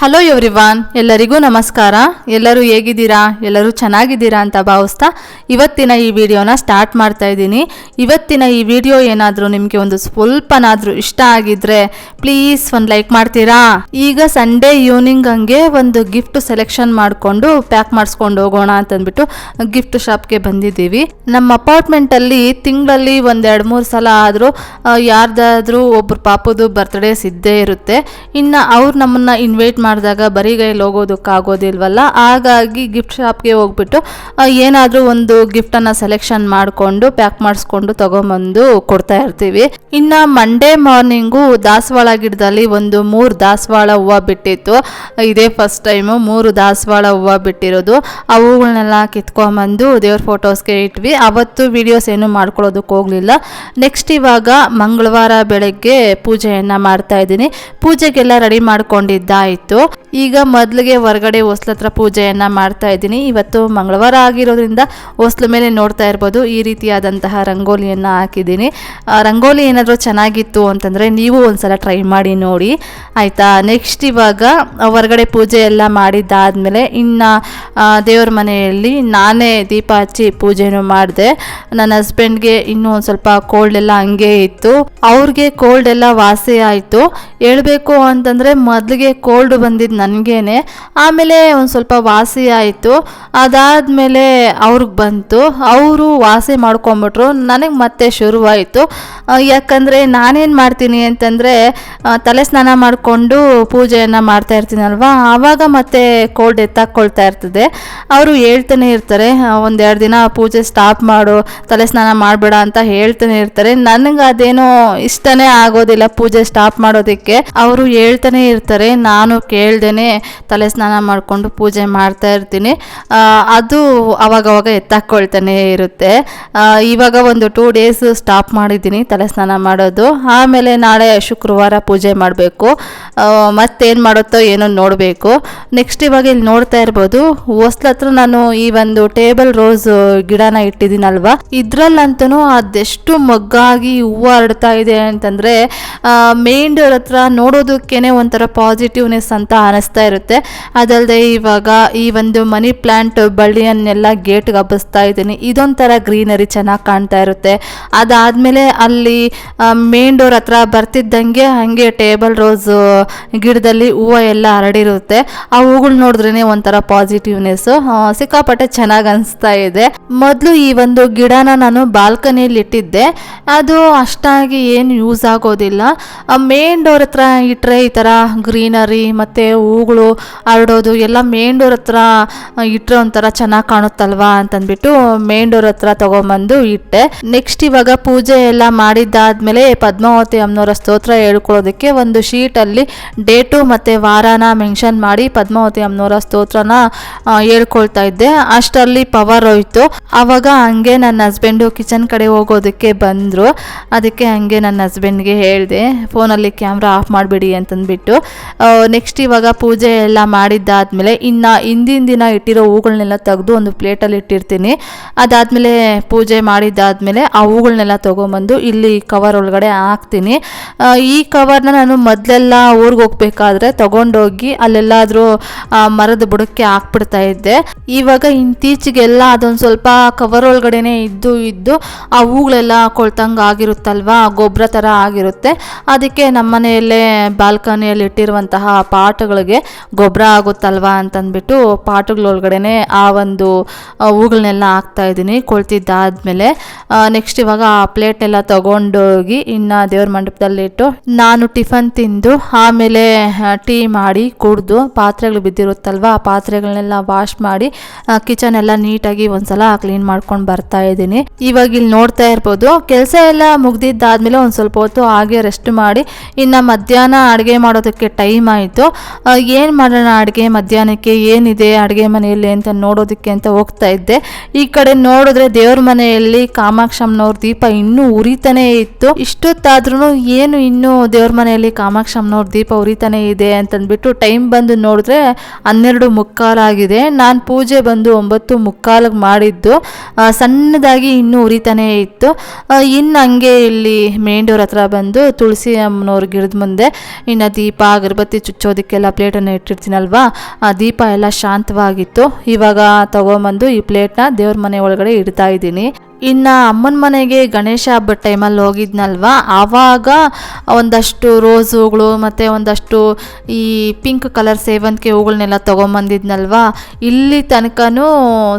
Hello everyone ಎಲ್ಲರಿಗೂ ನಮಸ್ಕಾರ. ಎಲ್ಲರೂ ಹೇಗಿದ್ದೀರಾ? ಎಲ್ಲರೂ ಚೆನ್ನಾಗಿದ್ದೀರಾ ಅಂತ ಭಾವಿಸ್ತಾ ಇವತ್ತಿನ ಈ ವಿಡಿಯೋನ ಸ್ಟಾರ್ಟ್ ಮಾಡ್ತಾ ಇದ್ದೀನಿ. ಇವತ್ತಿನ ಈ ವಿಡಿಯೋ ಏನಾದರೂ ನಿಮಗೆ ಒಂದು ಸ್ವಲ್ಪನಾದರೂ ಇಷ್ಟ ಆಗಿದ್ರೆ ಪ್ಲೀಸ್ ಒಂದು ಲೈಕ್ ಮಾಡ್ತೀರಾ? ಈಗ ಸಂಡೇ ಈವ್ನಿಂಗ್ ಹಂಗೆ ಒಂದು ಗಿಫ್ಟ್ ಸೆಲೆಕ್ಷನ್ ಮಾಡಿಕೊಂಡು ಪ್ಯಾಕ್ ಮಾಡಿಸ್ಕೊಂಡು ಹೋಗೋಣ ಅಂತಂದ್ಬಿಟ್ಟು ಗಿಫ್ಟ್ ಶಾಪ್ಗೆ ಬಂದಿದ್ದೀವಿ. ನಮ್ಮ ಅಪಾರ್ಟ್ಮೆಂಟಲ್ಲಿ ತಿಂಗಳಲ್ಲಿ ಒಂದೆರಡು ಮೂರು ಸಲ ಆದರೂ ಯಾರ್ದಾದ್ರೂ ಒಬ್ಬರು ಪಾಪದು ಬರ್ತ್ಡೇಸ್ ಇದ್ದೇ ಇರುತ್ತೆ. ಇನ್ನು ಅವ್ರು ನಮ್ಮನ್ನು ಇನ್ವೈಟ್ ಮಾಡಿದಾಗ ಬರೀ ಕೈಲಿ ಹೋಗೋದಕ್ಕಾಗೋದಿಲ್ವಲ್ಲ ಹಾಗಾಗಿ ಗಿಫ್ಟ್ ಶಾಪ್ಗೆ ಹೋಗ್ಬಿಟ್ಟು ಏನಾದರೂ ಒಂದು ಗಿಫ್ಟನ್ನು ಸೆಲೆಕ್ಷನ್ ಮಾಡಿಕೊಂಡು ಪ್ಯಾಕ್ ಮಾಡಿಸ್ಕೊಂಡು ತೊಗೊಂಬಂದು ಕೊಡ್ತಾ ಇರ್ತೀವಿ. ಇನ್ನು ಮಂಡೇ ಮಾರ್ನಿಂಗು ದಾಸವಾಳ ಗಿಡದಲ್ಲಿ ಒಂದು ಮೂರು ದಾಸವಾಳ ಹೂವು ಬಿಟ್ಟಿತ್ತು. ಇದೇ ಫಸ್ಟ್ ಟೈಮು ಮೂರು ದಾಸವಾಳ ಹೂವು ಬಿಟ್ಟಿರೋದು. ಅವುಗಳನ್ನೆಲ್ಲ ಕಿತ್ಕೊಂಬಂದು ದೇವ್ರ ಫೋಟೋಸ್ಗೆ ಇಟ್ವಿ. ಅವತ್ತು ವಿಡಿಯೋಸ್ ಏನು ಮಾಡ್ಕೊಳ್ಳೋದಕ್ಕೆ ಹೋಗಲಿಲ್ಲ. ನೆಕ್ಸ್ಟ್ ಇವಾಗ ಮಂಗಳವಾರ ಬೆಳಗ್ಗೆ ಪೂಜೆಯನ್ನು ಮಾಡ್ತಾ ಇದ್ದೀನಿ. ಪೂಜೆಗೆಲ್ಲ ರೆಡಿ ಮಾಡ್ಕೊಂಡಿದ್ದಾಯಿತು. 있죠. ಈಗ ಮೊದಲಿಗೆ ಹೊರಗಡೆ ಹೊಸ್ಲ ಹತ್ರ ಪೂಜೆಯನ್ನು ಮಾಡ್ತಾ ಇದ್ದೀನಿ. ಇವತ್ತು ಮಂಗಳವಾರ ಆಗಿರೋದ್ರಿಂದ ಹೊಸ್ಲ ಮೇಲೆ ನೋಡ್ತಾ ಇರ್ಬೋದು. ಈ ರೀತಿಯಾದಂತಹ ರಂಗೋಲಿಯನ್ನು ಹಾಕಿದ್ದೀನಿ. ರಂಗೋಲಿ ಏನಾದರೂ ಚೆನ್ನಾಗಿತ್ತು ಅಂತಂದರೆ ನೀವು ಒಂದ್ಸಲ ಟ್ರೈ ಮಾಡಿ ನೋಡಿ. ಆಯಿತಾ? ನೆಕ್ಸ್ಟ್ ಇವಾಗ ಹೊರಗಡೆ ಪೂಜೆ ಎಲ್ಲ ಮಾಡಿದ್ದಾದಮೇಲೆ ಇನ್ನು ದೇವ್ರ ಮನೆಯಲ್ಲಿ ನಾನೇ ದೀಪ ಹಚ್ಚಿ ಪೂಜೆನೂ ಮಾಡಿದೆ. ನನ್ನ ಹಸ್ಬೆಂಡ್ಗೆ ಇನ್ನೂ ಒಂದು ಸ್ವಲ್ಪ ಕೋಲ್ಡ್ ಎಲ್ಲ ಹಂಗೆ ಇತ್ತು. ಅವ್ರಿಗೆ ಕೋಲ್ಡ್ ಎಲ್ಲ ವಾಸಿ ಆಯಿತು. ಹೇಳಬೇಕು ಅಂತಂದರೆ ಮೊದಲಿಗೆ ಕೋಲ್ಡ್ ಬಂದಿದ್ದು ನನಗೇನೆ. ಆಮೇಲೆ ಒಂದು ಸ್ವಲ್ಪ ವಾಸಿ ಆಯಿತು. ಅದಾದಮೇಲೆ ಅವ್ರಿಗೆ ಬಂತು. ಅವರು ವಾಸಿ ಮಾಡ್ಕೊಂಬಿಟ್ರು. ನನಗೆ ಮತ್ತೆ ಶುರುವಾಯಿತು. ಯಾಕಂದರೆ ನಾನೇನು ಮಾಡ್ತೀನಿ ಅಂತಂದರೆ ತಲೆ ಸ್ನಾನ ಮಾಡಿಕೊಂಡು ಪೂಜೆಯನ್ನು ಮಾಡ್ತಾ ಇರ್ತೀನಲ್ವಾ? ಆವಾಗ ಮತ್ತೆ ಕೋಲ್ಡ್ ಎತ್ತಾಕ್ಕೊಳ್ತಾ ಇರ್ತದೆ. ಅವರು ಹೇಳ್ತಾನೆ ಇರ್ತಾರೆ ಒಂದೆರಡು ದಿನ ಪೂಜೆ ಸ್ಟಾಪ್ ಮಾಡು, ತಲೆ ಸ್ನಾನ ಮಾಡಬೇಡ ಅಂತ ಹೇಳ್ತಾನೆ ಇರ್ತಾರೆ. ನನಗೆ ಅದೇನೋ ಇಷ್ಟನೇ ಆಗೋದಿಲ್ಲ ಪೂಜೆ ಸ್ಟಾಪ್ ಮಾಡೋದಕ್ಕೆ. ಅವರು ಹೇಳ್ತಾನೆ ಇರ್ತಾರೆ, ನಾನು ಕೇಳ್ದೇನೆ ತಲೆ ಸ್ನಾನ ಮಾಡಿಕೊಂಡು ಪೂಜೆ ಮಾಡ್ತಾ ಇರ್ತೀನಿ. ಅದು ಅವಾಗವಾಗ ಎತ್ತಾಕೊಳ್ತಾನೆ ಇರುತ್ತೆ. ಇವಾಗ ಒಂದು ಟೂ ಡೇಸ್ ಸ್ಟಾಪ್ ಮಾಡಿದ್ದೀನಿ ತಲೆ ಸ್ನಾನ ಮಾಡೋದು. ಆಮೇಲೆ ನಾಳೆ ಶುಕ್ರವಾರ ಪೂಜೆ ಮಾಡಬೇಕು. ಮತ್ತೇನು ಮಾಡುತ್ತೋ ಏನೋ ನೋಡಬೇಕು. ನೆಕ್ಸ್ಟ್ ಇವಾಗ ಇಲ್ಲಿ ನೋಡ್ತಾ ಇರ್ಬೋದು. ಹೊಸ್ಲ ಹತ್ರ ನಾನು ಈ ಒಂದು ಟೇಬಲ್ ರೋಸ್ ಗಿಡನ ಇಟ್ಟಿದ್ದೀನಲ್ವಾ? ಇದ್ರಲ್ಲಂತೂ ಅದೆಷ್ಟು ಮಗ್ಗಾಗಿ ಹೂವು ಹರಡ್ತಾ ಇದೆ ಅಂತಂದರೆ ಮೇನ್ ಡೋರ್ ಹತ್ರ ನೋಡೋದಕ್ಕೇನೆ ಒಂಥರ ಪಾಸಿಟಿವ್ನೆಸ್ ಅಂತ ಅನಿಸ್ತಾ ಇರುತ್ತೆ. ಅದಲ್ಲದೆ ಇವಾಗ ಈ ಒಂದು ಮನಿ ಪ್ಲ್ಯಾಂಟ್ ಬಳ್ಳಿಯನ್ನೆಲ್ಲ ಗೇಟ್ಗೆ ಹಬ್ಬಿಸ್ತಾ ಇದ್ದೀನಿ. ಇದೊಂಥರ ಗ್ರೀನರಿ ಚೆನ್ನಾಗಿ ಕಾಣ್ತಾ ಇರುತ್ತೆ. ಅದಾದಮೇಲೆ ಅಲ್ಲಿ ಮೇನ್ ಡೋರ್ ಹತ್ರ ಬರ್ತಿದ್ದಂಗೆ ಹಾಗೆ ಟೇಬಲ್, ರೋಸ್, ಗಿಡದಲ್ಲಿ ಹೂವು ಎಲ್ಲ ಹರಡಿರುತ್ತೆ. ಆ ಹೂಗಳು ನೋಡಿದ್ರೇ ಒಂಥರ ಪಾಸಿಟಿವ್ನೆಸ್ಸು ಸಿಕ್ಕಾಪಟ್ಟೆ ಚೆನ್ನಾಗಿ ಅನಿಸ್ತಾ ಇದೆ. ಮೊದಲು ಈ ಒಂದು ಗಿಡನ ನಾನು ಬಾಲ್ಕನಿಯಲ್ಲಿ ಇಟ್ಟಿದ್ದೆ. ಅದು ಅಷ್ಟಾಗಿ ಏನು ಯೂಸ್ ಆಗೋದಿಲ್ಲ. ಮೇನ್ ಡೋರ್ ಹತ್ರ ಇಟ್ಟರೆ ಈ ಥರ ಗ್ರೀನರಿ ಮತ್ತು ಹೂಗಳು ಹರಡೋದು ಎಲ್ಲ ಮೇನ್ ಡೋರ್ ಹತ್ರ ಇಟ್ಟರೆ ಒಂಥರ ಚೆನ್ನಾಗಿ ಕಾಣುತ್ತಲ್ವಾ ಅಂತಂದ್ಬಿಟ್ಟು ಮೇನ್ ಡೋರ್ ಹತ್ರ ತೊಗೊಂಬಂದು ಇಟ್ಟೆ. ನೆಕ್ಸ್ಟ್ ಇವಾಗ ಪೂಜೆ ಎಲ್ಲ ಮಾಡಿದ್ದಾದ್ಮೇಲೆ ಪದ್ಮಾವತಿ ಅಮ್ಮನವರ ಸ್ತೋತ್ರ ಹೇಳ್ಕೊಳ್ಳೋದಕ್ಕೆ ಒಂದು ಶೀಟಲ್ಲಿ ಡೇಟು ಮತ್ತು ವಾರನ ಮೆನ್ಷನ್ ಮಾಡಿ ಪದ್ಮಾವತಿ ಅಮ್ಮನವರ ಸ್ತೋತ್ರನ ಹೇಳ್ಕೊಳ್ತಾ ಇದ್ದೆ. ಅಷ್ಟರಲ್ಲಿ ಪವರ್ ಹೋಯ್ತು. ಆವಾಗ ಹಂಗೆ ನನ್ನ ಹಸ್ಬೆಂಡು ಕಿಚನ್ ಕಡೆ ಹೋಗೋದಕ್ಕೆ ಬಂದರು. ಅದಕ್ಕೆ ಹಂಗೆ ನನ್ನ ಹಸ್ಬೆಂಡ್ಗೆ ಹೇಳಿದೆ ಫೋನಲ್ಲಿ ಕ್ಯಾಮ್ರಾ ಆಫ್ ಮಾಡಿಬಿಡಿ ಅಂತಂದ್ಬಿಟ್ಟು. ನೆಕ್ಸ್ಟ್ ಇವಾಗ ಪೂಜೆ ಎಲ್ಲ ಮಾಡಿದ್ದಾದ್ಮೇಲೆ ಇನ್ನು ಹಿಂದಿನ ದಿನ ಇಟ್ಟಿರೋ ಹೂಗಳನ್ನೆಲ್ಲ ತೆಗೆದು ಒಂದು ಪ್ಲೇಟಲ್ಲಿ ಇಟ್ಟಿರ್ತೀನಿ. ಅದಾದಮೇಲೆ ಪೂಜೆ ಮಾಡಿದ್ದಾದ್ಮೇಲೆ ಆ ಹೂಗಳನ್ನೆಲ್ಲ ತೊಗೊಂಬಂದು ಇಲ್ಲಿ ಕವರ್ ಒಳಗಡೆ ಹಾಕ್ತೀನಿ. ಈ ಕವರ್ನ ನಾನು ಮೊದಲೆಲ್ಲ ಊರಿಗೆ ಹೋಗ್ಬೇಕಾದ್ರೆ ತಗೊಂಡೋಗಿ ಅಲ್ಲೆಲ್ಲಾದರೂ ಮರದ ಬುಡಕ್ಕೆ ಹಾಕ್ಬಿಡ್ತಾ ಇದ್ದೆ. ಇವಾಗ ಇತ್ತೀಚೆಗೆಲ್ಲ ಅದೊಂದು ಸ್ವಲ್ಪ ಕವರ್ ಒಳಗಡೆನೆ ಇದ್ದು ಇದ್ದು ಆ ಹೂಗಳೆಲ್ಲ ಕೊಳ್ತಂಗೆ ಆಗಿರುತ್ತಲ್ವಾ ಗೊಬ್ಬರ ಥರ ಆಗಿರುತ್ತೆ. ಅದಕ್ಕೆ ನಮ್ಮ ಮನೆಯಲ್ಲೇ ಬಾಲ್ಕನಿಯಲ್ಲಿ ಇಟ್ಟಿರುವಂತಹ ಪಾಟ್ಗಳಿಗೆ ಗೊಬ್ಬರ ಆಗುತ್ತಲ್ವಾ ಅಂತಂದ್ಬಿಟ್ಟು ಪಾಟುಗಳೊಳಗಡೆ ಆ ಒಂದು ಹೂಗಳನ್ನೆಲ್ಲ ಹಾಕ್ತಾ ಇದ್ದೀನಿ, ಕೊಳ್ತಿದ್ದಾದ್ಮೇಲೆ ನೆಕ್ಸ್ಟ್ ಇವಾಗ ಆ ಪ್ಲೇಟ್ನೆಲ್ಲ ತೊಗೊಂಡೋಗಿ ಇನ್ನು ದೇವ್ರ ಮಂಟಪದಲ್ಲಿಟ್ಟು ನಾನು ಟಿಫನ್ ತಿಂದು ಆಮೇಲೆ ಟೀ ಮಾಡಿ ಕುಡಿದು ಪಾತ್ರೆಗಳು ಬಿದ್ದಿರುತ್ತಲ್ವ, ಆ ಪಾತ್ರೆಗಳನ್ನೆಲ್ಲ ವಾಶ್ ಮಾಡಿ ಕಿಚನ್ ಎಲ್ಲ ನೀಟಾಗಿ ಒಂದ್ಸಲ ಕ್ಲೀನ್ ಮಾಡ್ಕೊಂಡು ಬರ್ತಾ ಇದ್ದೀನಿ. ಇವಾಗ ಇಲ್ಲಿ ನೋಡ್ತಾ ಇರ್ಬೋದು, ಕೆಲಸ ಎಲ್ಲ ಮುಗ್ದಿದ್ದಾದ್ಮೇಲೆ ಒಂದು ಸ್ವಲ್ಪ ಹೊತ್ತು ಹಾಗೆ ರೆಸ್ಟ್ ಮಾಡಿ, ಇನ್ನು ಮಧ್ಯಾಹ್ನ ಅಡುಗೆ ಮಾಡೋದಕ್ಕೆ ಟೈಮ್ ಆಯಿತು. ಏನು ಮಾಡೋಣ ಅಡುಗೆ ಮಧ್ಯಾಹ್ನಕ್ಕೆ? ಏನಿದೆ ಅಡುಗೆ ಮನೆಯಲ್ಲಿ ಅಂತ ನೋಡೋದಕ್ಕೆ ಅಂತ ಹೋಗ್ತಾ ಇದ್ದೆ. ಈ ಕಡೆ ನೋಡಿದ್ರೆ ದೇವ್ರ ಮನೆಯಲ್ಲಿ ಕಾಮಾಕ್ಷಮ್ಮನವ್ರ ದೀಪ ಇನ್ನೂ ಉರಿತಾನೇ ಇತ್ತು. ಇಷ್ಟೊತ್ತಾದ್ರೂ ಏನು ಇನ್ನೂ ದೇವ್ರ ಮನೆಯಲ್ಲಿ ಕಾಮಾಕ್ಷಮ್ಮನವ್ರ ದೀಪ ಉರಿತಾನೇ ಇದೆ ಅಂತಂದ್ಬಿಟ್ಟು ಟೈಮ್ ಬಂದು ನೋಡಿದ್ರೆ ಹನ್ನೆರಡು ಮುಕ್ಕಾಲಾಗಿದೆ ನಾನು ಪೂಜೆ ಬಂದು ಒಂಬತ್ತು ಮುಕ್ಕಾಲಿಗೆ ಮಾಡಿದ್ದು. ಸಣ್ಣದಾಗಿ ಇನ್ನೂ ಉರಿತಾನೇ ಇತ್ತು. ಇನ್ನು ಹಂಗೆ ಇಲ್ಲಿ ಮೇಂಡೋರ ಹತ್ರ ಬಂದು ತುಳಸಿ ಅಮ್ಮನವ್ರ ಗಿಡದ ಮುಂದೆ ಇನ್ನು ದೀಪ, ಅಗರಬತ್ತಿ ಚುಚ್ಚೋದಕ್ಕೆ ಇದಕ್ಕೆಲ್ಲ ಪ್ಲೇಟನ್ನು ಇಟ್ಟಿರ್ತೀನಲ್ವಾ? ಆ ದೀಪ ಎಲ್ಲ ಶಾಂತವಾಗಿತ್ತು. ಇವಾಗ ತಗೊಂಬಂದು ಈ ಪ್ಲೇಟ್ನ ದೇವ್ರ ಮನೆ ಒಳಗಡೆ ಇಡ್ತಾ ಇದ್ದೀನಿ. ಇನ್ನು ಅಮ್ಮನ ಮನೆಗೆ ಗಣೇಶ ಹಬ್ಬದ ಟೈಮಲ್ಲಿ ಹೋಗಿದ್ನಲ್ವಾ? ಆವಾಗ ಒಂದಷ್ಟು ರೋಸ್ ಹೂಗಳು ಮತ್ತು ಒಂದಷ್ಟು ಈ ಪಿಂಕ್ ಕಲರ್ ಸೇವಂತಿಗೆ ಹೂಗಳನ್ನೆಲ್ಲ ತೊಗೊಂಬಂದಿದ್ನಲ್ವಾ? ಇಲ್ಲಿ ತನಕನೂ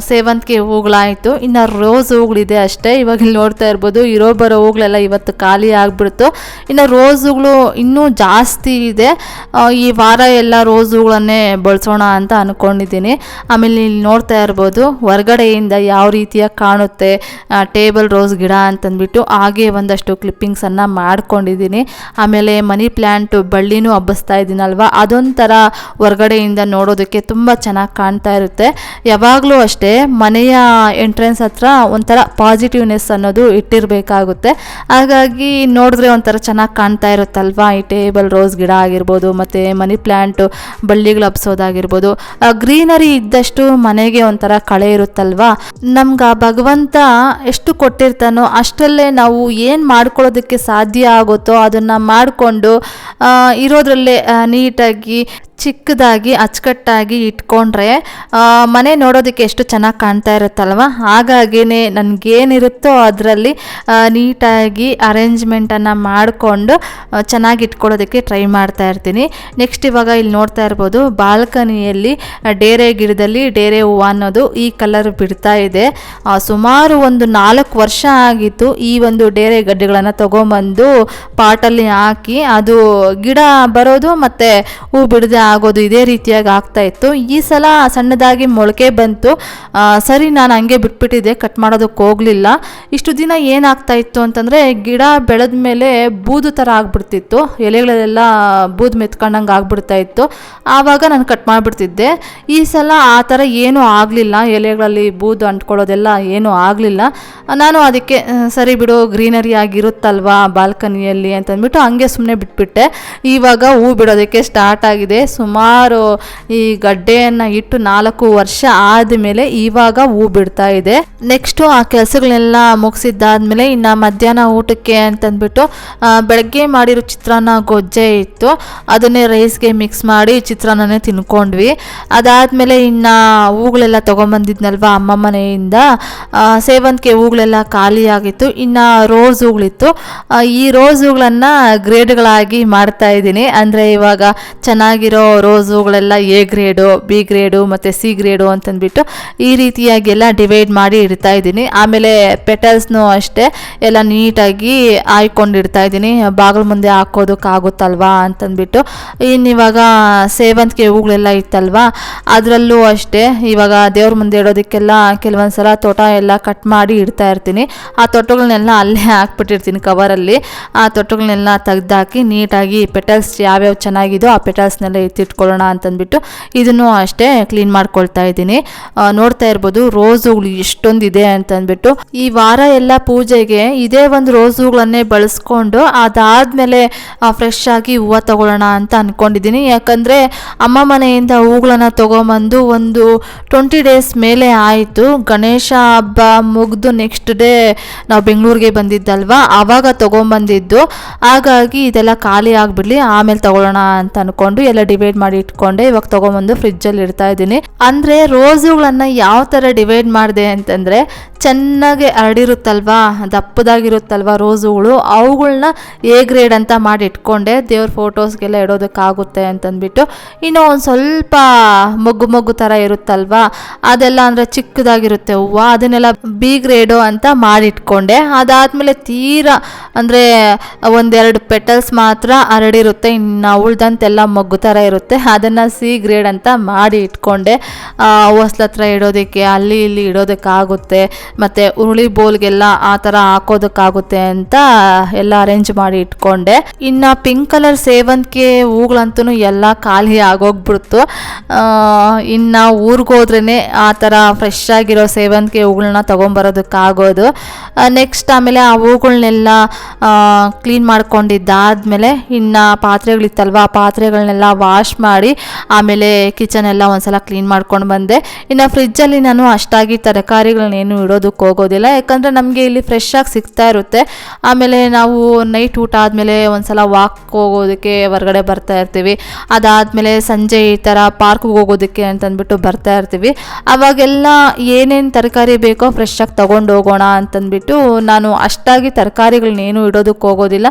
ಸೇವಂತಿಗೆ ಹೂಗಳಾಯಿತು. ಇನ್ನು ರೋಸ್ ಹೂಗಳಿದೆ ಅಷ್ಟೇ. ಇವಾಗ ಇಲ್ಲಿ ನೋಡ್ತಾ ಇರ್ಬೋದು, ಇರೋ ಬರೋ ಹೂಗಳೆಲ್ಲ ಇವತ್ತು ಖಾಲಿ ಆಗಿಬಿಡ್ತು. ಇನ್ನು ರೋಸ್ ಇನ್ನೂ ಜಾಸ್ತಿ ಇದೆ. ಈ ವಾರ ಎಲ್ಲ ರೋಸ್ ಬಳಸೋಣ ಅಂತ ಅಂದ್ಕೊಂಡಿದ್ದೀನಿ ಆಮೇಲೆ ಇಲ್ಲಿ ನೋಡ್ತಾ ಇರ್ಬೋದು, ಹೊರಗಡೆಯಿಂದ ಯಾವ ರೀತಿಯಾಗಿ ಕಾಣುತ್ತೆ ಟೇಬಲ್, ರೋಸ್, ಗಿಡ ಅಂತಂದ್ಬಿಟ್ಟು ಹಾಗೆ ಒಂದಷ್ಟು ಕ್ಲಿಪ್ಪಿಂಗ್ಸನ್ನು ಮಾಡ್ಕೊಂಡಿದ್ದೀನಿ. ಆಮೇಲೆ ಮನಿ ಪ್ಲ್ಯಾಂಟ್ ಬಳ್ಳಿನೂ ಹಬ್ಬಿಸ್ತಾ ಇದ್ದೀನಲ್ವ? ಅದೊಂಥರ ಹೊರಗಡೆಯಿಂದ ನೋಡೋದಕ್ಕೆ ತುಂಬ ಚೆನ್ನಾಗಿ ಕಾಣ್ತಾ ಇರುತ್ತೆ. ಯಾವಾಗಲೂ ಅಷ್ಟೇ ಮನೆಯ ಎಂಟ್ರೆನ್ಸ್ ಹತ್ರ ಒಂಥರ ಪಾಸಿಟಿವ್ನೆಸ್ ಅನ್ನೋದು ಇಟ್ಟಿರಬೇಕಾಗುತ್ತೆ. ಹಾಗಾಗಿ ನೋಡಿದ್ರೆ ಒಂಥರ ಚೆನ್ನಾಗಿ ಕಾಣ್ತಾ ಇರುತ್ತಲ್ವಾ? ಈ ಟೇಬಲ್, ರೋಸ್, ಗಿಡ ಆಗಿರ್ಬೋದು, ಮತ್ತು ಮನಿ ಪ್ಲ್ಯಾಂಟು ಬಳ್ಳಿಗಳು ಹಬ್ಸೋದಾಗಿರ್ಬೋದು. ಗ್ರೀನರಿ ಇದ್ದಷ್ಟು ಮನೆಗೆ ಒಂಥರ ಕಳೆ ಇರುತ್ತಲ್ವಾ? ನಮ್ಗೆ ಭಗವಂತ ಎಷ್ಟು ಕೊಟ್ಟಿರ್ತಾನೋ ಅಷ್ಟರಲ್ಲೇ ನಾವು ಏನು ಮಾಡ್ಕೊಳ್ಳೋದಕ್ಕೆ ಸಾಧ್ಯ ಆಗುತ್ತೋ ಅದನ್ನು ಮಾಡಿಕೊಂಡು ಇರೋದ್ರಲ್ಲೇ ನೀಟಾಗಿ, ಚಿಕ್ಕದಾಗಿ, ಅಚ್ಚುಕಟ್ಟಾಗಿ ಇಟ್ಕೊಂಡ್ರೆ ಮನೆ ನೋಡೋದಕ್ಕೆ ಎಷ್ಟು ಚೆನ್ನಾಗಿ ಕಾಣ್ತಾ ಇರುತ್ತಲ್ವ? ಹಾಗಾಗಿನೇ ನನಗೇನಿರುತ್ತೋ ಅದರಲ್ಲಿ ನೀಟಾಗಿ ಅರೇಂಜ್ಮೆಂಟನ್ನು ಮಾಡಿಕೊಂಡು ಚೆನ್ನಾಗಿ ಇಟ್ಕೊಳ್ಳೋದಕ್ಕೆ ಟ್ರೈ ಮಾಡ್ತಾ ಇರ್ತೀನಿ. ನೆಕ್ಸ್ಟ್ ಇವಾಗ ಇಲ್ಲಿ ನೋಡ್ತಾ ಇರ್ಬೋದು, ಬಾಲ್ಕನಿಯಲ್ಲಿ ಡೇರೆ ಗಿಡದಲ್ಲಿ ಡೇರೆ ಹೂವು ಅನ್ನೋದು ಈ ಕಲರ್ ಬಿಡ್ತಾ ಇದೆ. ಸುಮಾರು ಒಂದು ನಾಲ್ಕು ವರ್ಷ ಆಗಿತ್ತು ಈ ಒಂದು ಡೇರೆ ಗಡ್ಡೆಗಳನ್ನು ತೊಗೊಂಬಂದು ಪಾಟಲ್ಲಿ ಹಾಕಿ ಅದು ಗಿಡ ಬರೋದು ಮತ್ತು ಹೂ ಬಿಡದೆ ಆಗೋದು ಇದೇ ರೀತಿಯಾಗಿ ಆಗ್ತಾ ಇತ್ತು. ಈ ಸಲ ಸಣ್ಣದಾಗಿ ಮೊಳಕೆ ಬಂತು. ಸರಿ, ನಾನು ಹಂಗೆ ಬಿಟ್ಬಿಟ್ಟಿದ್ದೆ, ಕಟ್ ಮಾಡೋದಕ್ಕೆ ಹೋಗಲಿಲ್ಲ. ಇಷ್ಟು ದಿನ ಏನಾಗ್ತಾ ಇತ್ತು ಅಂತಂದರೆ ಗಿಡ ಬೆಳೆದ ಮೇಲೆ ಬೂದು ಥರ ಆಗ್ಬಿಡ್ತಿತ್ತು. ಎಲೆಗಳೆಲ್ಲ ಬೂದು ಮೆತ್ಕೊಂಡಂಗೆ ಆಗ್ಬಿಡ್ತಾ ಇತ್ತು. ಆವಾಗ ನಾನು ಕಟ್ ಮಾಡಿಬಿಡ್ತಿದ್ದೆ. ಈ ಸಲ ಆ ಥರ ಏನೂ ಆಗಲಿಲ್ಲ. ಎಲೆಗಳಲ್ಲಿ ಬೂದು ಅಂಟ್ಕೊಳ್ಳೋದೆಲ್ಲ ಏನೂ ಆಗಲಿಲ್ಲ. ನಾನು ಅದಕ್ಕೆ ಸರಿ ಬಿಡು ಗ್ರೀನರಿ ಆಗಿರುತ್ತಲ್ವಾ ಬಾಲ್ಕನಿಯಲ್ಲಿ ಅಂತಂದ್ಬಿಟ್ಟು ಹಂಗೆ ಸುಮ್ಮನೆ ಬಿಟ್ಬಿಟ್ಟೆ. ಇವಾಗ ಹೂ ಬಿಡೋದಕ್ಕೆ ಸ್ಟಾರ್ಟ್ ಆಗಿದೆ. ಸುಮಾರು ಈ ಗಡ್ಡೆಯನ್ನು ಇಟ್ಟು ನಾಲ್ಕು ವರ್ಷ ಆದಮೇಲೆ ಇವಾಗ ಹೂ ಬಿಡ್ತಾ ಇದೆ. ನೆಕ್ಸ್ಟು ಆ ಕೆಲಸಗಳನ್ನೆಲ್ಲ ಮುಗಿಸಿದ್ದಾದಮೇಲೆ ಇನ್ನು ಮಧ್ಯಾಹ್ನ ಊಟಕ್ಕೆ ಅಂತಂದ್ಬಿಟ್ಟು ಬೆಳಗ್ಗೆ ಮಾಡಿರೋ ಚಿತ್ರಾನ್ನ ಗೊಜ್ಜೆ ಇತ್ತು. ಅದನ್ನೇ ರೈಸ್ಗೆ ಮಿಕ್ಸ್ ಮಾಡಿ ಚಿತ್ರಾನ್ನನೇ ತಿನ್ಕೊಂಡ್ವಿ. ಅದಾದಮೇಲೆ ಇನ್ನು ಹೂಗಳೆಲ್ಲ ತೊಗೊಂಬಂದಿದ್ನಲ್ವ ಅಮ್ಮ ಮನೆಯಿಂದ ಆ, ಸೇವಂತಿಗೆ ಹೂಗಳೆಲ್ಲ ಖಾಲಿ ಆಗಿತ್ತು ಇನ್ನು ರೋಸ್ ಹೂಗಳಿತ್ತು. ಈ ರೋಸ್ ಹೂಗಳನ್ನು ಗ್ರೇಡ್ಗಳಾಗಿ ಮಾಡ್ತಾ ಇದ್ದೀನಿ. ಅಂದರೆ ಇವಾಗ ಚೆನ್ನಾಗಿರೋ ರೋಸ್ ಹೂಗಳೆಲ್ಲ ಎ ಗ್ರೇಡು ಬಿ ಗ್ರೇಡು ಮತ್ತು ಸಿ ಗ್ರೇಡು ಅಂತಂದ್ಬಿಟ್ಟು ಈ ರೀತಿಯಾಗಿ ಎಲ್ಲ ಡಿವೈಡ್ ಮಾಡಿ ಇಡ್ತಾ ಇದ್ದೀನಿ. ಆಮೇಲೆ ಪೆಟಲ್ಸ್ನೂ ಅಷ್ಟೇ ಎಲ್ಲ ನೀಟಾಗಿ ಆಯ್ಕೊಂಡಿಡ್ತಾ ಇದ್ದೀನಿ. ಬಾಗಿಲು ಮುಂದೆ ಹಾಕೋದಕ್ಕಾಗುತ್ತಲ್ವಾ ಅಂತಂದ್ಬಿಟ್ಟು. ಇನ್ನಿವಾಗ ಸೇವಂತಿಗೆ ಹೂಗಳೆಲ್ಲ ಇತ್ತಲ್ವಾ? ಅದರಲ್ಲೂ ಅಷ್ಟೇ. ಇವಾಗ ದೇವ್ರ ಮುಂದೆ ಇಡೋದಕ್ಕೆಲ್ಲ ಕೆಲವೊಂದು ಸಲ ತೋಟ ಎಲ್ಲ ಕಟ್ ಮಾಡಿ ಇಡ್ತಾ ಇರ್ತೀನಿ. ಆ ತೊಟ್ಟುಗಳನ್ನೆಲ್ಲ ಅಲ್ಲೇ ಹಾಕ್ಬಿಟ್ಟಿರ್ತೀನಿ ಕವರಲ್ಲಿ. ಆ ತೊಟ್ಟುಗಳನ್ನೆಲ್ಲ ತೆಗ್ದಾಕಿ ನೀಟಾಗಿ ಪೆಟಲ್ಸ್ ಯಾವ್ಯಾವ ಚೆನ್ನಾಗಿದೋ ಆ ಪೆಟಲ್ಸ್ನೆಲ್ಲ ಎತ್ತಿಟ್ಕೊಳ್ಳೋಣ ಅಂತಂದ್ಬಿಟ್ಟು ಇದನ್ನು ಅಷ್ಟೇ ಕ್ಲೀನ್ ಮಾಡ್ಕೊಳ್ತಾ ಇದ್ದೀನಿ. ನೋಡ್ತಾ ಇರ್ಬೋದು ರೋಸುಗಳು ಎಷ್ಟೊಂದಿದೆ ಅಂತಂದ್ಬಿಟ್ಟು. ಈ ವಾರ ಎಲ್ಲ ಪೂಜೆಗೆ ಇದೇ ಒಂದು ರೋಸುಗಳನ್ನೇ ಬಳಸ್ಕೊಂಡು ಅದಾದಮೇಲೆ ಫ್ರೆಶ್ ಆಗಿ ಹೂವು ತಗೊಳ್ಳೋಣ ಅಂತ ಅಂದ್ಕೊಂಡಿದ್ದೀನಿ ಯಾಕಂದರೆ ಅಮ್ಮ ಮನೆಯಿಂದ ಹೂಗಳನ್ನ ತೊಗೊಂಬಂದು ಒಂದು ಟ್ವೆಂಟಿ ಡೇಸ್ ಮೇಲೆ ಆಯಿತು. ಗಣೇಶ ಹಬ್ಬ ಮುಗಿದು ನೆಕ್ಸ್ಟ್ ಡೇ ನಾವು ಬೆಂಗಳೂರಿಗೆ ಬಂದಿದ್ದಲ್ವಾ? ಆವಾಗ ತೊಗೊಂಬಂದಿದ್ದು. ಹಾಗಾಗಿ ಇದೆಲ್ಲ ಖಾಲಿ ಆಗಿಬಿಡ್ಲಿ, ಆಮೇಲೆ ತೊಗೊಳ್ಳೋಣ ಅಂತ ಅಂದ್ಕೊಂಡು ಎಲ್ಲ ಡಿವೈಡ್ ಮಾಡಿ ಇಟ್ಕೊಂಡೆ. ಇವಾಗ ತೊಗೊಂಬಂದು ಫ್ರಿಜ್ಜಲ್ಲಿ ಇಡ್ತಾ ಇದ್ದೀನಿ. ಅಂದರೆ ರೋಸುಗಳನ್ನು ಯಾವ ಥರ ಡಿವೈಡ್ ಮಾಡಿದೆ ಅಂತಂದರೆ ಚೆನ್ನಾಗಿ ಹರಡಿರುತ್ತಲ್ವಾ, ದಪ್ಪದಾಗಿರುತ್ತಲ್ವಾ ರೋಸುಗಳು ಅವುಗಳನ್ನ ಎ ಗ್ರೇಡ್ ಅಂತ ಮಾಡಿ ಇಟ್ಕೊಂಡೆ. ದೇವ್ರ ಫೋಟೋಸ್ಗೆಲ್ಲ ಇಡೋದಕ್ಕಾಗುತ್ತೆ ಅಂತಂದ್ಬಿಟ್ಟು. ಇನ್ನು ಒಂದು ಸ್ವಲ್ಪ ಮೊಗ್ಗು ಮೊಗ್ಗು ಥರ ಇರುತ್ತಲ್ವಾ, ಅದೆಲ್ಲ ಅಂದರೆ ಚಿಕ್ಕದಾಗಿರುತ್ತೆ. ಹೂವು ಅದನ್ನೆಲ್ಲ ಬಿ ಗ್ರೇಡು ಅಂತ ಮಾಡಿಟ್ಕೊಂಡೆ. ಅದಾದಮೇಲೆ ತೀರಾ ಅಂದರೆ ಒಂದೆರಡು ಪೆಟಲ್ಸ್ ಮಾತ್ರ ಹರಡಿರುತ್ತೆ. ಇನ್ನು ಉಳ್ದಂತೆಲ್ಲ ಮಗ್ಗು ಥರ ಇರುತ್ತೆ. ಅದನ್ನು ಸಿ ಗ್ರೇಡ್ ಅಂತ ಮಾಡಿ ಇಟ್ಕೊಂಡೆ. ಹೊಸ್ಲ ಹತ್ರ ಇಡೋದಕ್ಕೆ, ಅಲ್ಲಿ ಇಲ್ಲಿ ಇಡೋದಕ್ಕಾಗುತ್ತೆ. ಮತ್ತು ಉರುಳಿ ಬೋಲ್ಗೆಲ್ಲ ಆ ಥರ ಹಾಕೋದಕ್ಕಾಗುತ್ತೆ ಅಂತ ಎಲ್ಲ ಅರೇಂಜ್ ಮಾಡಿ ಇಟ್ಕೊಂಡೆ. ಇನ್ನು ಪಿಂಕ್ ಕಲರ್ ಸೇವಂತಿಗೆ ಹೂಗಳಂತೂ ಎಲ್ಲ ಖಾಲಿ ಆಗೋಗ್ಬಿಡ್ತು. ಇನ್ನು ಊರಿಗೋದ್ರೇ ಆ ಥರ ಫ್ರೆಶ್ ಆಗಿರೋ ಸೇವಂತಿಗೆ ಹೂಗಳನ್ನ ತೊಗೊಂಬರೋದಕ್ಕಾಗೋದು ನೆಕ್ಸ್ಟ್ ಆಮೇಲೆ ಆ ಹೂಗಳನ್ನೆಲ್ಲ ಕ್ಲೀನ್ ಮಾಡ್ಕೊಂಡಿದ್ದಾದಮೇಲೆ ಇನ್ನು ಪಾತ್ರೆಗಳಿತ್ತಲ್ವ, ಆ ಪಾತ್ರೆಗಳನ್ನೆಲ್ಲ ವಾಶ್ ಮಾಡಿ ಆಮೇಲೆ ಕಿಚನ್ ಎಲ್ಲ ಒಂದ್ಸಲ ಕ್ಲೀನ್ ಮಾಡ್ಕೊಂಡು ಬಂದೆ. ಇನ್ನು ಫ್ರಿಜ್ಜಲ್ಲಿ ನಾನು ಅಷ್ಟಾಗಿ ತರಕಾರಿಗಳನ್ನೇನು ಇಡೋದು ಇಡೋದಕ್ಕೆ ಹೋಗೋದಿಲ್ಲ. ಯಾಕಂದರೆ ನಮಗೆ ಇಲ್ಲಿ ಫ್ರೆಶ್ ಆಗಿ ಸಿಗ್ತಾ ಇರುತ್ತೆ. ಆಮೇಲೆ ನಾವು ನೈಟ್ ಊಟ ಆದಮೇಲೆ ಒಂದ್ಸಲ ವಾಕ್ ಹೋಗೋದಕ್ಕೆ ಹೊರಗಡೆ ಬರ್ತಾ ಇರ್ತೀವಿ. ಅದಾದಮೇಲೆ ಸಂಜೆ ಈ ಥರ ಪಾರ್ಕ್ಗೆ ಹೋಗೋದಕ್ಕೆ ಅಂತಂದ್ಬಿಟ್ಟು ಬರ್ತಾ ಇರ್ತೀವಿ. ಅವಾಗೆಲ್ಲ ಏನೇನು ತರಕಾರಿ ಬೇಕೋ ಫ್ರೆಶ್ ಆಗಿ ತೊಗೊಂಡು ಹೋಗೋಣ ಅಂತಂದ್ಬಿಟ್ಟು ನಾನು ಅಷ್ಟಾಗಿ ತರಕಾರಿಗಳನ್ನೇನು ಇಡೋದಕ್ಕೆ ಹೋಗೋದಿಲ್ಲ.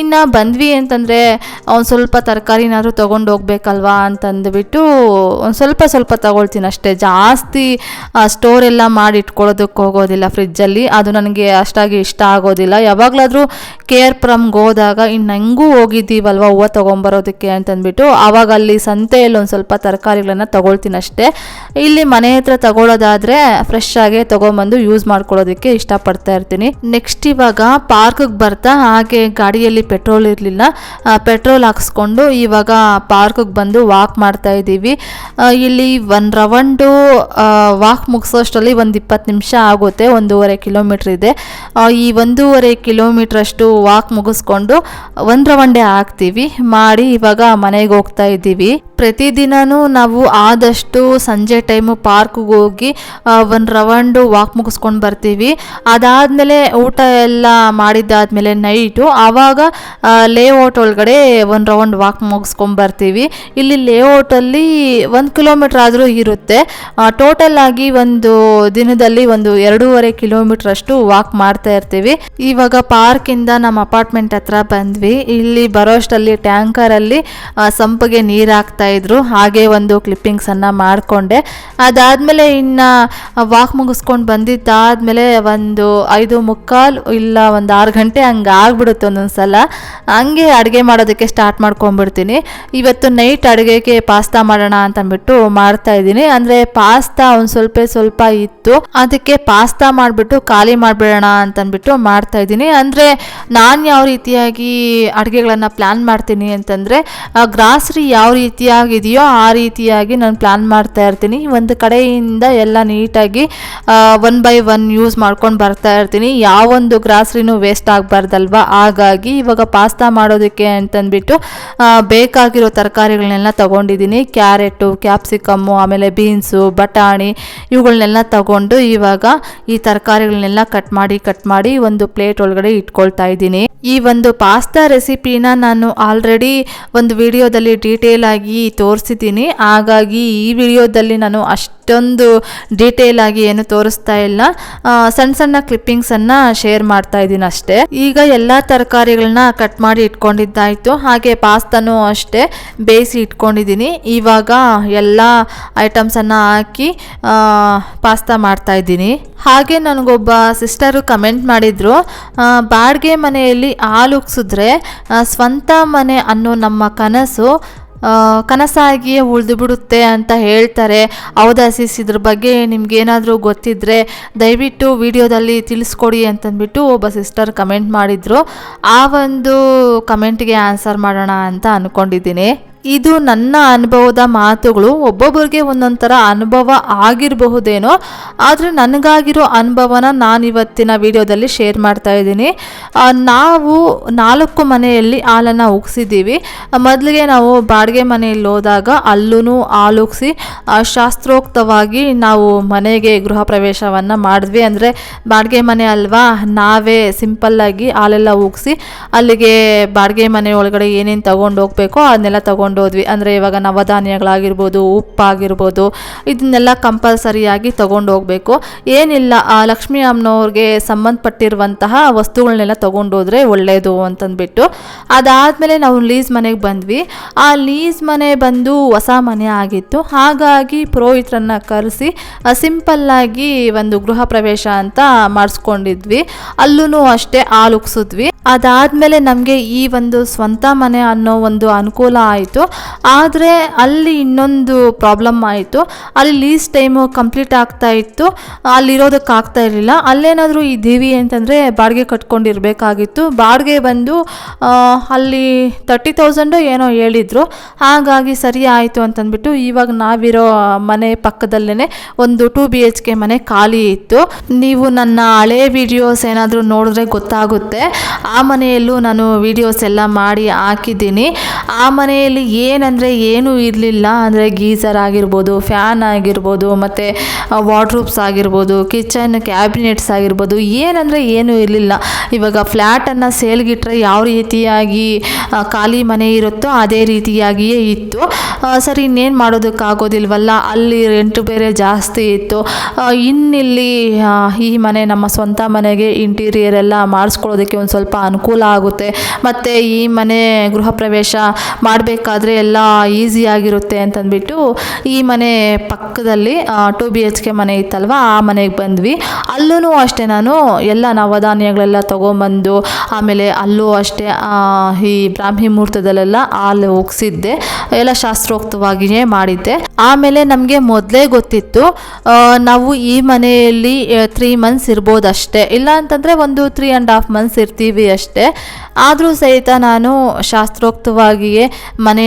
ಇನ್ನು ಬಂದ್ವಿ ಅಂತಂದರೆ ಒಂದು ಸ್ವಲ್ಪ ತರಕಾರಿನಾದರೂ ತೊಗೊಂಡು ಹೋಗ್ಬೇಕಲ್ವಾ ಅಂತಂದ್ಬಿಟ್ಟು ಒಂದು ಸ್ವಲ್ಪ ಸ್ವಲ್ಪ ತಗೊಳ್ತೀನಿ ಅಷ್ಟೇ. ಜಾಸ್ತಿ ಸ್ಟೋರ್ ಎಲ್ಲ ಮಾಡಿ ಇಟ್ಕೊಳ್ಳೋದಕ್ಕೆ ಹೋಗೋದಿಲ್ಲ ಫ್ರಿಜ್ಜಲ್ಲಿ ಅದು ನನಗೆ ಅಷ್ಟಾಗಿ ಇಷ್ಟ ಆಗೋದಿಲ್ಲ. ಯಾವಾಗಲಾದರೂ ಕೇರ್ ಪ್ರಮ್ಗೆ ಹೋದಾಗ, ಇನ್ನು ಹೆಂಗೂ ಹೋಗಿದ್ದೀವಲ್ವ ಹೂವು ತೊಗೊಂಬರೋದಕ್ಕೆ ಅಂತಂದ್ಬಿಟ್ಟು ಆವಾಗ ಅಲ್ಲಿ ಸಂತೆಯಲ್ಲಿ ಒಂದು ಸ್ವಲ್ಪ ತರಕಾರಿಗಳನ್ನು ತಗೊಳ್ತೀನಿ ಅಷ್ಟೇ. ಇಲ್ಲಿ ಮನೆ ಹತ್ರ ತಗೊಳ್ಳೋದಾದರೆ ಫ್ರೆಶ್ ಆಗೇ ತೊಗೊಂಬಂದು ಯೂಸ್ ಮಾಡ್ಕೊಳ್ಳೋದಕ್ಕೆ ಇಷ್ಟಪಡ್ತಾ ಇರ್ತೀನಿ. ನೆಕ್ಸ್ಟ್ ಇವಾಗ ಪಾರ್ಕ್ಗೆ ಬರ್ತಾ ಹಾಗೆ ಗಾಡಿಯಲ್ಲಿ ಪೆಟ್ರೋಲ್ ಇರಲಿಲ್ಲ. ಪೆಟ್ರೋಲ್ ಹಾಕಿಸ್ಕೊಂಡು ಇವಾಗ ಪಾರ್ಕ್ಗೆ ಬಂದು ವಾಕ್ ಮಾಡ್ತಾ ಇದ್ದೀವಿ. ಇಲ್ಲಿ ಒಂದು ರೌಂಡು ವಾಕ್ ಮುಗಿಸೋಷ್ಟರಲ್ಲಿ ಒಂದು ಇಪ್ಪತ್ತು ನಿಮಿಷ ಆಗುತ್ತೆ, ಒಂದೂವರೆ ಕಿಲೋಮೀಟ್ರ್ ಇದೆ. ಈ ಒಂದೂವರೆ ಕಿಲೋಮೀಟ್ರಷ್ಟು ವಾಕ್ ಮುಗಿಸ್ಕೊಂಡು ಒಂದು ರವಂಡೆ ಹಾಕ್ತೀವಿ. ಮಾಡಿ ಇವಾಗ ಮನೆಗೆ ಹೋಗ್ತಾ ಇದ್ದೀವಿ. ಪ್ರತಿದಿನನೂ ನಾವು ಆದಷ್ಟು ಸಂಜೆ ಟೈಮು ಪಾರ್ಕ್ಗೆ ಹೋಗಿ ಒಂದು ರೌಂಡು ವಾಕ್ ಮುಗಿಸ್ಕೊಂಡು ಬರ್ತೀವಿ. ಅದಾದಮೇಲೆ ಊಟ ಎಲ್ಲ ಮಾಡಿದ್ದಾದಮೇಲೆ ನೈಟು, ಆವಾಗ ಲೇಔಟ್ ಒಳಗಡೆ ಒಂದು ರೌಂಡ್ ವಾಕ್ ಮುಗಿಸ್ಕೊಂಡು ಬರ್ತೀವಿ. ಇಲ್ಲಿ ಲೇಔಟಲ್ಲಿ ಒಂದು ಕಿಲೋಮೀಟ್ರ್ ಆದರೂ ಇರುತ್ತೆ. ಟೋಟಲ್ ಆಗಿ ಒಂದು ದಿನದಲ್ಲಿ ಒಂದು ಎರಡೂವರೆ ಕಿಲೋಮೀಟ್ರ್ ಅಷ್ಟು ವಾಕ್ ಮಾಡ್ತಾ ಇರ್ತೀವಿ. ಇವಾಗ ಪಾರ್ಕಿಂದ ನಮ್ಮ ಅಪಾರ್ಟ್ಮೆಂಟ್ ಹತ್ರ ಬಂದ್ವಿ. ಇಲ್ಲಿ ಬರೋಷ್ಟಲ್ಲಿ, ಟ್ಯಾಂಕರಲ್ಲಿ ಸಂಪಿಗೆ ನೀರು ಹಾಕ್ತಾ ಇದ್ರು. ಹಾಗೆ ಒಂದು ಕ್ಲಿಪ್ಪಿಂಗ್ಸ್ ಅನ್ನ ಮಾಡಿಕೊಂಡೆ. ಅದಾದ್ಮೇಲೆ ಇನ್ನ ವಾಕ್ ಮುಗಿಸ್ಕೊಂಡು ಬಂದಿದ್ದಾದ್ಮೇಲೆ ಒಂದು ಐದು ಮುಕ್ಕಾಲು ಇಲ್ಲ ಒಂದು ಆರು ಗಂಟೆ ಹಂಗೆ ಆಗ್ಬಿಡುತ್ತೆ ಒಂದೊಂದ್ಸಲ. ಹಂಗೆ ಅಡುಗೆ ಮಾಡೋದಕ್ಕೆ ಸ್ಟಾರ್ಟ್ ಮಾಡ್ಕೊಂಡ್ಬಿಡ್ತೀನಿ. ಇವತ್ತು ನೈಟ್ ಅಡುಗೆಗೆ ಪಾಸ್ತಾ ಮಾಡೋಣ ಅಂತಂದ್ಬಿಟ್ಟು ಮಾಡ್ತಾ ಇದ್ದೀನಿ. ಅಂದರೆ ಪಾಸ್ತಾ ಒಂದು ಸ್ವಲ್ಪ ಸ್ವಲ್ಪ ಇತ್ತು. ಅದಕ್ಕೆ ಪಾಸ್ತಾ ಮಾಡಿಬಿಟ್ಟು ಖಾಲಿ ಮಾಡಿಬಿಡೋಣ ಅಂತಂದ್ಬಿಟ್ಟು ಮಾಡ್ತಾ ಇದ್ದೀನಿ. ಅಂದರೆ ನಾನು ಯಾವ ರೀತಿಯಾಗಿ ಅಡುಗೆಗಳನ್ನು ಪ್ಲ್ಯಾನ್ ಮಾಡ್ತೀನಿ ಅಂತಂದರೆ ಗ್ರಾಸರಿ ಯಾವ ರೀತಿಯಾಗಿದೆಯೋ ಆ ರೀತಿಯಾಗಿ ನಾನು ಪ್ಲ್ಯಾನ್ ಮಾಡ್ತಾ ಇರ್ತೀನಿ. ಒಂದು ಕಡೆಯಿಂದ ಎಲ್ಲ ನೀಟಾಗಿ ಒನ್ ಬೈ ಒನ್ ಯೂಸ್ ಮಾಡ್ಕೊಂಡು ಬರ್ತಾ ಇರ್ತೀನಿ. ಯಾವೊಂದು ಗ್ರಾಸ್ರಿನೂ ವೇಸ್ಟ್ ಆಗಬಾರ್ದಲ್ವ? ಹಾಗಾಗಿ ಇವಾಗ ಪಾಸ್ತಾ ಮಾಡೋದಕ್ಕೆ ಅಂತಂದ್ಬಿಟ್ಟು ಬೇಕಾಗಿರೋ ತರಕಾರಿಗಳನ್ನೆಲ್ಲ ತಗೊಂಡಿದ್ದೀನಿ. ಕ್ಯಾರೆಟು ಕ್ಯಾಪ್ಸಿಕಮ್ಮು ಆಮೇಲೆ ಬೀನ್ಸು ಬಟಾಣಿ ಇವುಗಳನ್ನೆಲ್ಲ ತಗೊಂಡು ಇವಾಗ ಈ ತರಕಾರಿಗಳನ್ನೆಲ್ಲ ಕಟ್ ಮಾಡಿ ಕಟ್ ಮಾಡಿ ಒಂದು ಪ್ಲೇಟ್ ಒಳಗಡೆ ಇಟ್ಕೊಳ್ತಾ ಇದ್ದೀನಿ. ಈ ಒಂದು ಪಾಸ್ತಾ ರೆಸಿಪಿನ ನಾನು ಆಲ್ರೆಡಿ ಒಂದು ವಿಡಿಯೋದಲ್ಲಿ ಡೀಟೇಲ್ ಆಗಿ ತೋರಿಸಿದ್ದೀನಿ. ಹಾಗಾಗಿ ಈ ವಿಡಿಯೋದಲ್ಲಿ ನಾನು ಅಷ್ಟೊಂದು ಡೀಟೇಲ್ ಆಗಿ ಏನು ತೋರಿಸ್ತಾ ಇಲ್ಲ. ಸಣ್ಣ ಸಣ್ಣ ಕ್ಲಿಪ್ಪಿಂಗ್ಸನ್ನು ಶೇರ್ ಮಾಡ್ತಾ ಇದ್ದೀನಿ ಅಷ್ಟೇ. ಈಗ ಎಲ್ಲ ತರಕಾರಿಗಳನ್ನ ಕಟ್ ಮಾಡಿ ಇಟ್ಕೊಂಡಿದ್ದಾಯಿತು. ಹಾಗೆ ಪಾಸ್ತಾನೂ ಅಷ್ಟೇ ಬೇಯಿಸಿ ಇಟ್ಕೊಂಡಿದ್ದೀನಿ. ಇವಾಗ ಎಲ್ಲ ಐಟಮ್ಸನ್ನು ಹಾಕಿ ಪಾಸ್ತಾ ಮಾಡ್ತಾ ಇದ್ದೀನಿ. ಹಾಗೆ ನನಗೊಬ್ಬ ಸಿಸ್ಟರು ಕಮೆಂಟ್ ಮಾಡಿದರು ಬಾಡಿಗೆ ಮನೆಯಲ್ಲಿ ಹಾಲು ಉಗ್ಸಿದ್ರೆ ಸ್ವಂತ ಮನೆ ಅನ್ನೋ ನಮ್ಮ ಕನಸು ಕನಸಾಗಿಯೇ ಉಳಿದು ಬಿಡುತ್ತೆ ಅಂತ ಹೇಳ್ತಾರೆ. ಹೌದಾ ಸಿಸ್ ಇದ್ರ ಬಗ್ಗೆ ನಿಮ್ಗೇನಾದರೂ ಗೊತ್ತಿದ್ದರೆ ದಯವಿಟ್ಟು ವಿಡಿಯೋದಲ್ಲಿ ತಿಳಿಸ್ಕೊಡಿ ಅಂತಂದ್ಬಿಟ್ಟು ಒಬ್ಬ ಸಿಸ್ಟರ್ ಕಮೆಂಟ್ ಮಾಡಿದರು. ಆ ಒಂದು ಕಮೆಂಟ್ಗೆ ಆನ್ಸರ್ ಮಾಡೋಣ ಅಂತ ಅಂದ್ಕೊಂಡಿದ್ದೀನಿ ಇದು ನನ್ನ ಅನುಭವದ ಮಾತುಗಳು. ಒಬ್ಬೊಬ್ಬರಿಗೆ ಒಂದೊಂಥರ ಥರ ಅನುಭವ ಆಗಿರಬಹುದೇನೋ ಆದರೆ ನನಗಾಗಿರೋ ಅನುಭವನ ನಾನು ಇವತ್ತಿನ ವಿಡಿಯೋದಲ್ಲಿ ಶೇರ್ ಮಾಡ್ತಾ ಇದ್ದೀನಿ. ನಾವು ನಾಲ್ಕು ಮನೆಯಲ್ಲಿ ಹಾಲನ್ನು ಉಗ್ಸಿದ್ದೀವಿ. ಮೊದಲಿಗೆ ನಾವು ಬಾಡಿಗೆ ಮನೆಯಲ್ಲಿ ಹೋದಾಗ ಅಲ್ಲೂ ಹಾಲು ಉಗ್ಸಿ ಆ, ಶಾಸ್ತ್ರೋಕ್ತವಾಗಿ ನಾವು ಮನೆಗೆ ಗೃಹ ಪ್ರವೇಶವನ್ನು ಮಾಡಿದ್ವಿ. ಅಂದರೆ ಬಾಡಿಗೆ ಮನೆ ಅಲ್ವಾ ನಾವೇ ಸಿಂಪಲ್ಲಾಗಿ ಹಾಲೆಲ್ಲ ಉಗ್ಸಿ ಅಲ್ಲಿಗೆ ಬಾಡಿಗೆ ಮನೆ ಒಳಗಡೆ ಏನೇನು ತಗೊಂಡು ಹೋಗ್ಬೇಕೋ ಅದನ್ನೆಲ್ಲ ತಗೊಂಡು ಹೋದ್ವಿ ಅಂದರೆ ಇವಾಗ ನವಧಾನ್ಯಗಳಾಗಿರ್ಬೋದು, ಉಪ್ಪಾಗಿರ್ಬೋದು, ಇದನ್ನೆಲ್ಲ ಕಂಪಲ್ಸರಿಯಾಗಿ ತೊಗೊಂಡು ಹೋಗಬೇಕು ಏನಿಲ್ಲ, ಆ ಲಕ್ಷ್ಮೀ ಅಮ್ಮನವ್ರಿಗೆ ಸಂಬಂಧಪಟ್ಟಿರುವಂತಹ ವಸ್ತುಗಳನ್ನೆಲ್ಲ ತೊಗೊಂಡೋದ್ರೆ ಒಳ್ಳೆಯದು ಅಂತಂದ್ಬಿಟ್ಟು. ಅದಾದಮೇಲೆ ನಾವು ಲೀಸ್ ಮನೆಗೆ ಬಂದ್ವಿ. ಆ ಲೀಸ್ ಮನೆ ಬಂದು ಹೊಸ ಮನೆ ಆಗಿತ್ತು. ಹಾಗಾಗಿ ಪುರೋಹಿತರನ್ನು ಕರೆಸಿ ಸಿಂಪಲ್ಲಾಗಿ ಒಂದು ಗೃಹ ಪ್ರವೇಶ ಅಂತ ಮಾಡಿಸ್ಕೊಂಡಿದ್ವಿ. ಅಲ್ಲೂ ಅಷ್ಟೇ ಹಾಲು ಅದಾದಮೇಲೆ ನಮಗೆ ಈ ಒಂದು ಸ್ವಂತ ಮನೆ ಅನ್ನೋ ಒಂದು ಅನುಕೂಲ ಆಯಿತು. ಆದರೆ ಅಲ್ಲಿ ಇನ್ನೊಂದು ಪ್ರಾಬ್ಲಮ್ ಆಯಿತು. ಅಲ್ಲಿ ಲೀಸ್ ಟೈಮು ಕಂಪ್ಲೀಟ್ ಆಗ್ತಾ ಇತ್ತು. ಅಲ್ಲಿರೋದಕ್ಕೆ ಆಗ್ತಾ ಇರಲಿಲ್ಲ. ಅಲ್ಲೇನಾದರೂ ಈ ದೇವಿ ಅಂತಂದರೆ ಬಾಡಿಗೆ ಕಟ್ಕೊಂಡಿರಬೇಕಾಗಿತ್ತು. ಬಾಡಿಗೆ ಬಂದು ಅಲ್ಲಿ ತರ್ಟಿ ತೌಸಂಡು ಏನೋ ಹೇಳಿದರು. ಹಾಗಾಗಿ ಸರಿ ಆಯಿತು ಅಂತಂದ್ಬಿಟ್ಟು ಇವಾಗ ನಾವಿರೋ ಮನೆ ಪಕ್ಕದಲ್ಲೇ ಒಂದು ಟೂ ಬಿ ಎಚ್ ಕೆ ಮನೆ ಖಾಲಿ ಇತ್ತು. ನೀವು ನನ್ನ ಹಳೆ ವಿಡಿಯೋಸ್ ಏನಾದರೂ ನೋಡಿದ್ರೆ ಗೊತ್ತಾಗುತ್ತೆ. ಆ ಮನೆಯಲ್ಲೂ ನಾನು ವಿಡಿಯೋಸ್ ಎಲ್ಲ ಮಾಡಿ ಹಾಕಿದ್ದೀನಿ. ಆ ಮನೆಯಲ್ಲಿ ಏನಂದರೆ ಏನೂ ಇರಲಿಲ್ಲ. ಅಂದರೆ ಗೀಸರ್ ಆಗಿರ್ಬೋದು, ಫ್ಯಾನ್ ಆಗಿರ್ಬೋದು, ಮತ್ತು ವಾರ್ಡ್ರೂಬ್ಸ್ ಆಗಿರ್ಬೋದು ಕಿಚನ್ ಕ್ಯಾಬಿನೆಟ್ಸ್ ಆಗಿರ್ಬೋದು, ಏನಂದರೆ ಏನೂ ಇರಲಿಲ್ಲ. ಇವಾಗ ಫ್ಲ್ಯಾಟನ್ನು ಸೇಲ್ಗಿಟ್ರೆ ಯಾವ ರೀತಿಯಾಗಿ ಖಾಲಿ ಮನೆ ಇರುತ್ತೋ ಅದೇ ರೀತಿಯಾಗಿಯೇ ಇತ್ತು. ಸರಿ, ಇನ್ನೇನು ಮಾಡೋದಕ್ಕಾಗೋದಿಲ್ವಲ್ಲ? ಅಲ್ಲಿ ರೆಂಟ್ ಬೇರೆ ಜಾಸ್ತಿ ಇತ್ತು. ಇನ್ನಿಲ್ಲಿ ಈ ಮನೆ ನಮ್ಮ ಸ್ವಂತ ಮನೆಗೆ ಇಂಟೀರಿಯರ್ ಎಲ್ಲ ಮಾಡಿಸ್ಕೊಳ್ಳೋದಕ್ಕೆ ಒಂದು ಸ್ವಲ್ಪ ಅನುಕೂಲ ಆಗುತ್ತೆ. ಮತ್ತು ಈ ಮನೆ ಗೃಹ ಪ್ರವೇಶ ಎಲ್ಲ ಈಸಿಯಾಗಿರುತ್ತೆ ಅಂತಂದ್ಬಿಟ್ಟು ಈ ಮನೆ ಪಕ್ಕದಲ್ಲಿ ಟು ಬಿ ಎಚ್ ಕೆ ಮನೆ ಇತ್ತಲ್ವ, ಆ ಮನೆಗೆ ಬಂದ್ವಿ. ಅಲ್ಲೂ ಅಷ್ಟೇ ನಾನು ಎಲ್ಲ ನವಧಾನ್ಯಗಳೆಲ್ಲ ತೊಗೊಂಬಂದು, ಆಮೇಲೆ ಅಲ್ಲೂ ಅಷ್ಟೇ ಈ ಬ್ರಾಹ್ಮಿ ಮುಹೂರ್ತದಲ್ಲೆಲ್ಲ ಹಾಲು ಒಗ್ಸಿದ್ದೆ ಎಲ್ಲ ಶಾಸ್ತ್ರೋಕ್ತವಾಗಿಯೇ ಮಾಡಿದ್ದೆ. ಆಮೇಲೆ ನಮಗೆ ಮೊದಲೇ ಗೊತ್ತಿತ್ತು ನಾವು ಈ ಮನೆಯಲ್ಲಿ ತ್ರೀ ಮಂತ್ಸ್ ಇರ್ಬೋದಷ್ಟೇ, ಇಲ್ಲ ಅಂತಂದರೆ ಒಂದು ತ್ರೀ ಆ್ಯಂಡ್ ಹಾಫ್ ಮಂತ್ಸ್ ಇರ್ತೀವಿ ಅಷ್ಟೇ. ಆದರೂ ಸಹಿತ ನಾನು ಶಾಸ್ತ್ರೋಕ್ತವಾಗಿಯೇ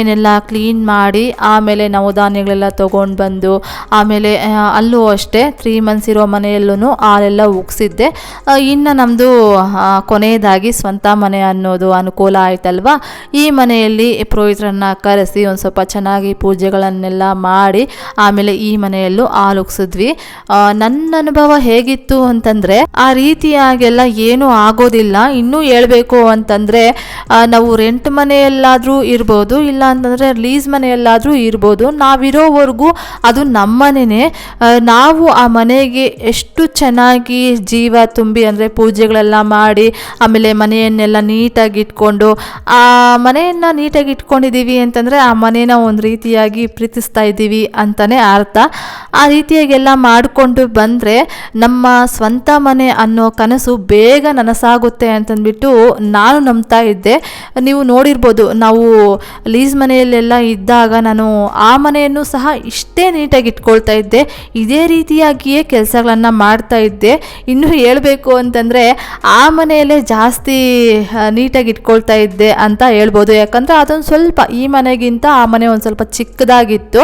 ಮನೆಯನ್ನೆಲ್ಲ ಕ್ಲೀನ್ ಮಾಡಿ ಆಮೇಲೆ ನವಧಾನ್ಯಗಳೆಲ್ಲ ತೊಗೊಂಡು ಬಂದು ಆಮೇಲೆ ಅಲ್ಲೂ ಅಷ್ಟೇ ತ್ರೀ ಮಂತ್ಸ್ ಇರೋ ಮನೆಯಲ್ಲೂ ಹಾಲೆಲ್ಲ ಉಗ್ಸಿದ್ದೆ. ಇನ್ನು ನಮ್ಮದು ಕೊನೆಯದಾಗಿ ಸ್ವಂತ ಮನೆ ಅನ್ನೋದು ಅನುಕೂಲ ಆಯ್ತಲ್ವಾ? ಈ ಮನೆಯಲ್ಲಿ ಪುರೋಹಿತರನ್ನು ಕರೆಸಿ ಒಂದು ಸ್ವಲ್ಪ ಚೆನ್ನಾಗಿ ಪೂಜೆಗಳನ್ನೆಲ್ಲ ಮಾಡಿ ಆಮೇಲೆ ಈ ಮನೆಯಲ್ಲೂ ಹಾಲು ಉಗ್ಸಿದ್ವಿ. ನನ್ನ ಅನುಭವ ಹೇಗಿತ್ತು ಅಂತಂದರೆ, ಆ ರೀತಿಯಾಗೆಲ್ಲ ಏನೂ ಆಗೋದಿಲ್ಲ. ಇನ್ನೂ ಹೇಳಬೇಕು ಅಂತಂದರೆ ನಾವು ರೆಂಟ್ ಮನೆಯಲ್ಲಾದರೂ ಇರ್ಬೋದು, ಇಲ್ಲ ಅಂತಂದರೆ ಲೀಸ್ ಮನೆಯಲ್ಲಾದರೂ ಇರ್ಬೋದು. ನಾವಿರೋವರೆಗೂ ಅದು ನಮ್ಮನೇ ನಾವು ಆ ಮನೆಗೆ ಎಷ್ಟು ಚೆನ್ನಾಗಿ ಜೀವ ತುಂಬಿ ಅಂದರೆ ಪೂಜೆಗಳೆಲ್ಲ ಮಾಡಿ, ಆಮೇಲೆ ಮನೆಯನ್ನೆಲ್ಲ ನೀಟಾಗಿ ಇಟ್ಕೊಂಡು ಆ ಮನೆಯನ್ನು ನೀಟಾಗಿ ಇಟ್ಕೊಂಡಿದ್ದೀವಿ ಅಂತಂದರೆ ಆ ಮನೇನ ಒಂದು ರೀತಿಯಾಗಿ ಪ್ರೀತಿಸ್ತಾ ಇದ್ದೀವಿ ಅಂತಲೇ ಅರ್ಥ. ಆ ರೀತಿಯಾಗೆಲ್ಲ ಮಾಡಿಕೊಂಡು ಬಂದರೆ ನಮ್ಮ ಸ್ವಂತ ಮನೆ ಅನ್ನೋ ಕನಸು ಬೇಗ ನನಸಾಗುತ್ತೆ ಅಂತಂದ್ಬಿಟ್ಟು ನಾನು ನಂಬ್ತಾ ಇದ್ದೆ. ನೀವು ನೋಡಿರ್ಬೋದು, ನಾವು ಲೀಸ್ ಮನೆಯಲ್ಲೆಲ್ಲ ಇದ್ದಾಗ ನಾನು ಆ ಮನೆಯನ್ನು ಸಹ ಇಷ್ಟೇ ನೀಟಾಗಿ ಇಟ್ಕೊಳ್ತಾ ಇದ್ದೆ. ಇದೇ ರೀತಿಯಾಗಿಯೇ ಕೆಲಸಗಳನ್ನು ಮಾಡ್ತಾ ಇದ್ದೆ. ಇನ್ನು ಹೇಳಬೇಕು ಅಂತಂದರೆ ಆ ಮನೆಯಲ್ಲೇ ಜಾಸ್ತಿ ನೀಟಾಗಿ ಇಟ್ಕೊಳ್ತಾ ಇದ್ದೆ ಅಂತ ಹೇಳ್ಬೋದು. ಯಾಕಂದರೆ ಅದೊಂದು ಸ್ವಲ್ಪ ಈ ಮನೆಗಿಂತ ಆ ಮನೆ ಒಂದು ಸ್ವಲ್ಪ ಚಿಕ್ಕದಾಗಿತ್ತು.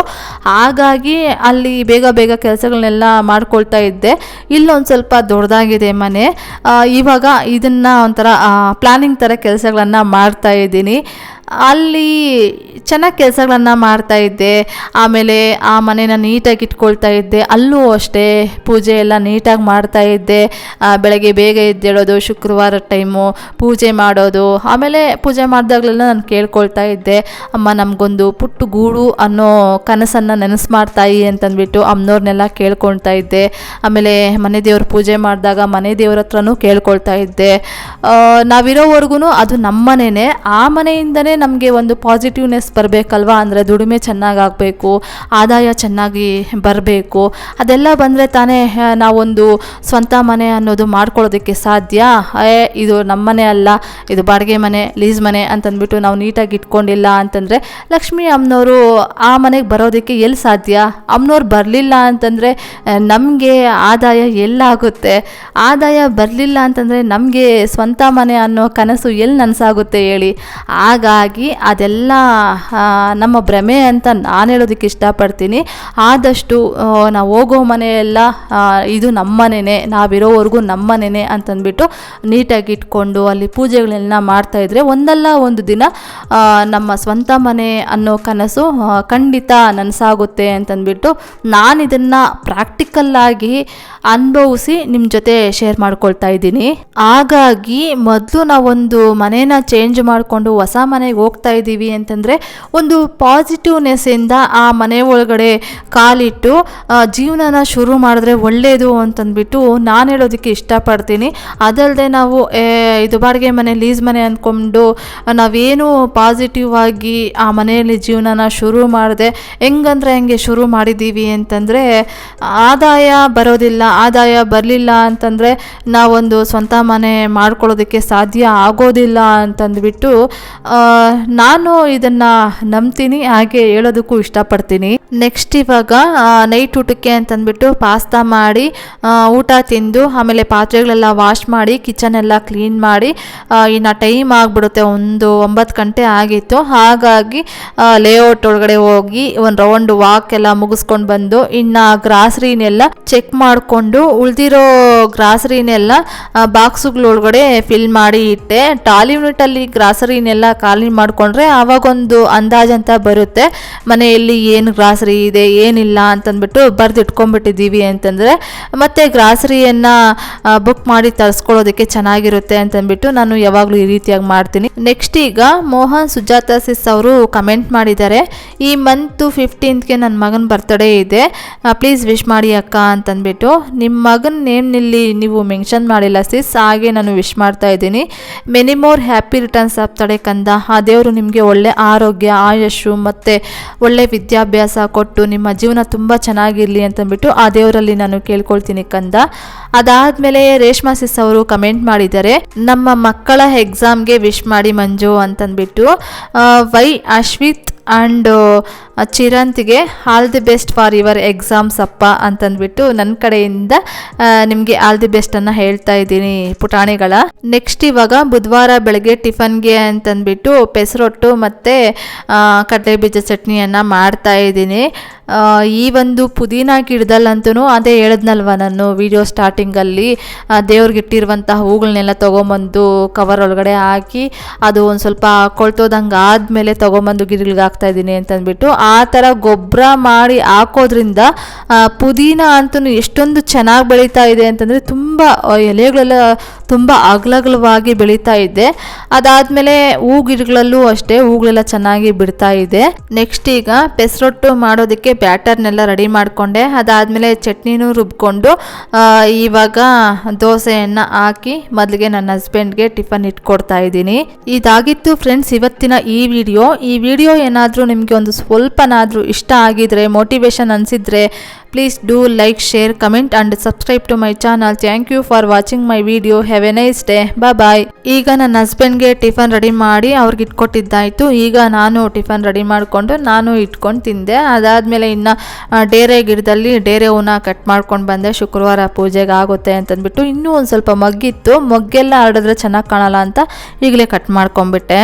ಹಾಗಾಗಿ ಅಲ್ಲಿ ಬೇಗ ಬೇಗ ಕೆಲಸಗಳನ್ನೆಲ್ಲ ಮಾಡ್ಕೊಳ್ತಾ ಇದ್ದೆ. ಇಲ್ಲೊಂದು ಸ್ವಲ್ಪ ದೊಡ್ಡದಾಗಿದೆ ಮನೆ. ಇವಾಗ ಇದನ್ನು ಒಂಥರ ಪ್ಲ್ಯಾನಿಂಗ್ ಥರ ಕೆಲಸಗಳನ್ನು ಮಾಡ್ತಾ ಇದ್ದೀನಿ. ಅಲ್ಲಿ ಚೆನ್ನಾಗಿ ಕೆಲಸಗಳನ್ನು ಮಾಡ್ತಾ ಇದ್ದೆ. ಆಮೇಲೆ ಆ ಮನೇನ ನೀಟಾಗಿ ಇಟ್ಕೊಳ್ತಾ ಇದ್ದೆ. ಅಲ್ಲೂ ಅಷ್ಟೇ ಪೂಜೆ ಎಲ್ಲ ನೀಟಾಗಿ ಮಾಡ್ತಾ ಇದ್ದೆ. ಬೆಳಗ್ಗೆ ಬೇಗ ಎದ್ದೇಳೋದು, ಶುಕ್ರವಾರ ಟೈಮು, ಪೂಜೆ ಮಾಡೋದು. ಆಮೇಲೆ ಪೂಜೆ ಮಾಡಿದಾಗಲೆಲ್ಲ ನಾನು ಕೇಳ್ಕೊಳ್ತಾ ಇದ್ದೆ. ಅಮ್ಮ, ನಮಗೊಂದು ಪುಟ್ಟು ಗೂಡು ಅನ್ನೋ ಕನಸನ್ನು ನೆನೆಸು ಮಾಡ್ತಾಯಿ ಅಂತಂದ್ಬಿಟ್ಟು ಅಮ್ಮನವ್ರನ್ನೆಲ್ಲ ಕೇಳ್ಕೊಳ್ತಾ ಇದ್ದೆ. ಆಮೇಲೆ ಮನೆ ದೇವ್ರ ಪೂಜೆ ಮಾಡಿದಾಗ ಮನೆ ದೇವ್ರ ಹತ್ರನೂ ಕೇಳ್ಕೊಳ್ತಾ ಇದ್ದೆ. ನಾವಿರೋವರೆಗೂ ಅದು ನಮ್ಮ ಮನೆಯೇ ಆ ಮನೆಯಿಂದನೇ ನಮಗೆ ಒಂದು ಪಾಸಿಟಿವ್ನೆಸ್ ಬರಬೇಕಲ್ವಾ? ಅಂದರೆ ದುಡಿಮೆ ಚೆನ್ನಾಗಿ ಆಗಬೇಕು ಆದಾಯ ಚೆನ್ನಾಗಿ ಬರಬೇಕು, ಅದೆಲ್ಲ ಬಂದರೆ ತಾನೇ ನಾವೊಂದು ಸ್ವಂತ ಮನೆ ಅನ್ನೋದು ಮಾಡ್ಕೊಳ್ಳೋದಕ್ಕೆ ಸಾಧ್ಯ? ಏ, ಇದು ನಮ್ಮ ಮನೆ ಅಲ್ಲ, ಇದು ಬಾಡಿಗೆ ಮನೆ, ಲೀಸ್ ಮನೆ ಅಂತಂದ್ಬಿಟ್ಟು ನಾವು ನೀಟಾಗಿ ಇಟ್ಕೊಂಡಿಲ್ಲ ಅಂತಂದರೆ ಲಕ್ಷ್ಮಿ ಅಮ್ಮನವರು ಆ ಮನೆಗೆ ಬರೋದಕ್ಕೆ ಎಲ್ಲಿ ಸಾಧ್ಯ? ಅಮ್ಮನವ್ರು ಬರಲಿಲ್ಲ ಅಂತಂದರೆ ನಮಗೆ ಆದಾಯ ಎಲ್ಲಾಗುತ್ತೆ ಆದಾಯ ಬರಲಿಲ್ಲ ಅಂತಂದರೆ ನಮಗೆ ಸ್ವಂತ ಮನೆ ಅನ್ನೋ ಕನಸು ಎಲ್ಲಿ ನನಸಾಗುತ್ತೆ ಹೇಳಿ? ಹಾಗಾಗಿ ಅದೆಲ್ಲ ನಮ್ಮ ಭ್ರಮೆ ಅಂತ ನಾನು ಹೇಳೋದಕ್ಕೆ ಇಷ್ಟಪಡ್ತೀನಿ. ಆದಷ್ಟು ನಾವು ಹೋಗೋ ಮನೆಯೆಲ್ಲ ಇದು ನಮ್ಮ ನಾವಿರೋವರೆಗೂ ನಮ್ಮ ಅಂತಂದ್ಬಿಟ್ಟು ನೀಟಾಗಿ ಇಟ್ಕೊಂಡು ಅಲ್ಲಿ ಪೂಜೆಗಳನ್ನೆಲ್ಲ ಮಾಡ್ತಾ ಇದ್ರೆ ಒಂದಲ್ಲ ಒಂದು ದಿನ ನಮ್ಮ ಸ್ವಂತ ಮನೆ ಅನ್ನೋ ಕನಸು ಖಂಡಿತ ನನಸಾಗುತ್ತೆ ಅಂತಂದ್ಬಿಟ್ಟು ನಾನು ಇದನ್ನು ಪ್ರಾಕ್ಟಿಕಲ್ಲಾಗಿ ಅನುಭವಿಸಿ ನಿಮ್ಮ ಜೊತೆ ಶೇರ್ ಮಾಡ್ಕೊಳ್ತಾ ಇದ್ದೀನಿ. ಹಾಗಾಗಿ ಮೊದಲು ನಾವೊಂದು ಮನೇನ ಚೇಂಜ್ ಮಾಡಿಕೊಂಡು ಹೊಸ ಮನೆಗೆ ಹೋಗ್ತಾ ಇದ್ದೀವಿ ಅಂತಂದರೆ ಒಂದು ಪಾಸಿಟಿವ್ನೆಸ್ಸಿಂದ ಆ ಮನೆ ಒಳಗಡೆ ಕಾಲಿಟ್ಟು ಜೀವನನ ಶುರು ಮಾಡಿದ್ರೆ ಒಳ್ಳೆಯದು ಅಂತಂದ್ಬಿಟ್ಟು ನಾನು ಹೇಳೋದಕ್ಕೆ ಇಷ್ಟಪಡ್ತೀನಿ. ಅದಲ್ಲದೆ ನಾವು ಇದು ಬಾಡಿಗೆ ಮನೆ ಲೀಸ್ ಮನೆ ಅಂದ್ಕೊಂಡು ನಾವೇನು ಪಾಸಿಟಿವ್ ಆಗಿ ಆ ಮನೆಯಲ್ಲಿ ಜೀವನನ ಶುರು ಮಾಡಿದೆ, ಹೆಂಗಂದ್ರೆ ಹೆಂಗೆ ಶುರು ಮಾಡಿದ್ದೀವಿ ಅಂತಂದರೆ, ಆದಾಯ ಬರೋದಿಲ್ಲ, ಆದಾಯ ಬರಲಿಲ್ಲ ಅಂತಂದರೆ ನಾವೊಂದು ಸ್ವಂತ ಮನೆ ಮಾಡ್ಕೊಳ್ಳೋದಕ್ಕೆ ಸಾಧ್ಯ ಆಗೋದಿಲ್ಲ ಅಂತಂದ್ಬಿಟ್ಟು ನಾನು ಇದನ್ನು ನಂಬ್ತೀನಿ, ಹಾಗೆ ಹೇಳೋದಕ್ಕೂ ಇಷ್ಟಪಡ್ತೀನಿ. ನೆಕ್ಸ್ಟ್ ಇವಾಗ ನೈಟ್ ಊಟಕ್ಕೆ ಅಂತಂದ್ಬಿಟ್ಟು ಪಾಸ್ತಾ ಮಾಡಿ ಊಟ ತಿಂದು, ಆಮೇಲೆ ಪಾತ್ರೆಗಳೆಲ್ಲ ವಾಶ್ ಮಾಡಿ ಕಿಚನ್ ಎಲ್ಲ ಕ್ಲೀನ್ ಮಾಡಿ ಇನ್ನು ಟೈಮ್ ಆಗಿಬಿಡುತ್ತೆ, ಒಂದು ಒಂಬತ್ತು ಗಂಟೆ ಆಗಿತ್ತು. ಹಾಗಾಗಿ ಲೇಔಟ್ ಒಳಗಡೆ ಹೋಗಿ, ಒಂದು ರೌಂಡ್ ವಾಕ್ ಎಲ್ಲ ಮುಗಿಸ್ಕೊಂಡು ಬಂದು, ಇನ್ನು ಗ್ರಾಸರಿನೆಲ್ಲ ಚೆಕ್ ಮಾಡಿಕೊಂಡು, ಉಳಿದಿರೋ ಗ್ರಾಸರಿನೆಲ್ಲ ಬಾಕ್ಸುಗಳೊಳಗಡೆ ಫಿಲ್ ಮಾಡಿ ಇಟ್ಟೆ. ಟಾಲಿ ಯೂನಿಟಲ್ಲಿ ಗ್ರಾಸರಿನೆಲ್ಲ ಖಾಲಿ ಮಾಡಿಕೊಂಡ್ರೆ ಆವಾಗೊಂದು ಅಂತ ಬರುತ್ತೆ. ಮನೆಯಲ್ಲಿ ಏನು ಗ್ರಾಸರಿ ಇದೆ, ಏನಿಲ್ಲ ಅಂತಂದ್ಬಿಟ್ಟು ಬರೆದು ಇಟ್ಕೊಂಡ್ಬಿಟ್ಟಿದ್ದೀವಿ ಅಂತಂದರೆ, ಮತ್ತು ಗ್ರಾಸರಿಯನ್ನು ಬುಕ್ ಮಾಡಿ ತರಿಸ್ಕೊಳ್ಳೋದಕ್ಕೆ ಚೆನ್ನಾಗಿರುತ್ತೆ ಅಂತಂದ್ಬಿಟ್ಟು ನಾನು ಯಾವಾಗಲೂ ಈ ರೀತಿಯಾಗಿ ಮಾಡ್ತೀನಿ. ನೆಕ್ಸ್ಟ್ ಈಗ ಮೋಹನ್ ಸುಜಾತ ಸಿಸ್ ಅವರು ಕಮೆಂಟ್ ಮಾಡಿದ್ದಾರೆ. ಈ ಮಂತು ಫಿಫ್ಟೀನ್ತ್ಗೆ ನನ್ನ ಮಗನ ಬರ್ತಡೇ ಇದೆ. ಪ್ಲೀಸ್ ವಿಶ್ ಮಾಡಿ ಅಕ್ಕ ಅಂತಂದ್ಬಿಟ್ಟು. ನಿಮ್ಮ ಮಗನ ನೇಮ್ನಲ್ಲಿ ನೀವು ಮೆನ್ಷನ್ ಮಾಡಿಲ್ಲ ಸಿಸ್, ಹಾಗೆ ನಾನು ವಿಶ್ ಮಾಡ್ತಾ ಇದ್ದೀನಿ. Many more happy returns of ತಡೆ ಕಂದ. ಆ ದೇವರು ನಿಮಗೆ ಒಳ್ಳೆ ಆರೋಗ್ಯ ಆಯಸ್ಸು ಮತ್ತು ಒಳ್ಳೆ ವಿದ್ಯಾಭ್ಯಾಸ ಕೊಟ್ಟು ನಿಮ್ಮ ಜೀವನ ತುಂಬ ಚೆನ್ನಾಗಿರಲಿ ಅಂತಂದ್ಬಿಟ್ಟು ಆ ದೇವರಲ್ಲಿ ನಾನು ಕೇಳ್ಕೊಳ್ತೀನಿ ಕಂದ. ಅದಾದಮೇಲೆ ರೇಷ್ಮಾ ಸಿಸ್ ಅವರು ಕಮೆಂಟ್ ಮಾಡಿದ್ದಾರೆ. ನಮ್ಮ ಮಕ್ಕಳ ಎಕ್ಸಾಮ್ಗೆ ವಿಶ್ ಮಾಡಿ ಮಂಜು ಅಂತಂದ್ಬಿಟ್ಟು Y Ashwith and ಚಿರಂತ್ಗೆ all the best for your exams ಅಪ್ಪ ಅಂತಂದ್ಬಿಟ್ಟು ನನ್ನ ಕಡೆಯಿಂದ ನಿಮಗೆ ಆಲ್ ದಿ ಬೆಸ್ಟನ್ನು ಹೇಳ್ತಾ ಇದ್ದೀನಿ ಪುಟಾಣಿಗಳ. ನೆಕ್ಸ್ಟ್ ಇವಾಗ ಬುಧವಾರ ಬೆಳಗ್ಗೆ ಟಿಫನ್ಗೆ ಅಂತಂದ್ಬಿಟ್ಟು, ಪೆಸರೊಟ್ಟು ಮತ್ತು ಕಡಲೆ ಬೀಜ ಚಟ್ನಿಯನ್ನು ಮಾಡ್ತಾ ಇದ್ದೀನಿ. ಈ ಒಂದು ಪುದೀನ ಗಿಡದಲ್ಲಂತೂ ಅದೇ ಹೇಳಿದ್ನಲ್ವ ನಾನು ವಿಡಿಯೋ ಸ್ಟಾರ್ಟಿಂಗಲ್ಲಿ ದೇವ್ರಿಗೆ ಇಟ್ಟಿರುವಂಥ ಹೂಗಳನ್ನೆಲ್ಲ ತೊಗೊಂಬಂದು ಕವರ್ ಒಳಗಡೆ ಹಾಕಿ ಅದು ಒಂದು ಸ್ವಲ್ಪ ಕೊಳ್ತೋದಂಗೆ ಆದಮೇಲೆ ತೊಗೊಂಬಂದು ಗಿಡಗಳಿಗೆ ಹಾಕ್ತಾ ಇದ್ದೀನಿ ಅಂತಂದ್ಬಿಟ್ಟು ಆ ಥರ ಗೊಬ್ಬರ ಮಾಡಿ ಹಾಕೋದ್ರಿಂದ ಪುದೀನ ಅಂತೂ ಎಷ್ಟೊಂದು ಚೆನ್ನಾಗಿ ಬೆಳೀತಾ ಇದೆ ಅಂತಂದರೆ ತುಂಬ ಎಲೆಗಳೆಲ್ಲ ತುಂಬ ಅಗಲಗಲವಾಗಿ ಬೆಳೀತಾ ಇದೆ. ಅದಾದಮೇಲೆ ಹೂ ಗಿಡಗಳಲ್ಲೂ ಅಷ್ಟೇ ಹೂಗಳೆಲ್ಲ ಚೆನ್ನಾಗಿ ಬಿಡ್ತಾ ಇದೆ. ನೆಕ್ಸ್ಟ್ ಈಗ ಪೆಸರೊಟ್ಟು ಮಾಡೋದಕ್ಕೆ ಬ್ಯಾಟರ್ನೆಲ್ಲ ರೆಡಿ ಮಾಡಿಕೊಂಡೆ. ಅದಾದಮೇಲೆ ಚಟ್ನಿನೂ ರುಬ್ಕೊಂಡು ಇವಾಗ ದೋಸೆಯನ್ನು ಹಾಕಿ ಮೊದಲಿಗೆ ನನ್ನ ಹಸ್ಬೆಂಡ್ಗೆ ಟಿಫನ್ ಇಟ್ಕೊಡ್ತಾ ಇದ್ದೀನಿ. ಇದಾಗಿತ್ತು ಫ್ರೆಂಡ್ಸ್ ಇವತ್ತಿನ ಈ ವಿಡಿಯೋ ಈ ವಿಡಿಯೋ ಏನಾದರೂ ನಿಮಗೆ ಒಂದು ಸ್ವಲ್ಪನಾದರೂ ಇಷ್ಟ ಆಗಿದ್ರೆ ಮೋಟಿವೇಶನ್ ಅನಿಸಿದ್ರೆ please do like share comment and subscribe to my channel thank you for watching my video have a nice day bye ಈಗ ನನ್ನ ಹಸ್ಬೆಂಡ್ಗೆ ಟಿಫನ್ ರೆಡಿ ಮಾಡಿ ಅವ್ರಿಗೆ ಇಟ್ಕೊಟ್ಟಿದ್ದಾಯಿತು. ಈಗ ನಾನು ಟಿಫನ್ ರೆಡಿ ಮಾಡಿಕೊಂಡು ನಾನು ಇಟ್ಕೊಂಡು ತಿಂದೆ. ಅದಾದಮೇಲೆ ಇನ್ನು ಡೇರೆ ಗಿಡದಲ್ಲಿ ಡೇರೆ ಹೂನ ಕಟ್ ಮಾಡ್ಕೊಂಡು ಬಂದೆ. ಶುಕ್ರವಾರ ಪೂಜೆಗೆ ಆಗುತ್ತೆ ಅಂತಂದ್ಬಿಟ್ಟು ಇನ್ನೂ ಒಂದು ಸ್ವಲ್ಪ ಮಗ್ಗಿತ್ತು. ಮೊಗ್ಗೆಲ್ಲ ಹರಡಿದ್ರೆ ಚೆನ್ನಾಗಿ ಕಾಣಲ್ಲ ಅಂತ ಈಗಲೇ ಕಟ್ ಮಾಡ್ಕೊಂಡ್ಬಿಟ್ಟೆ.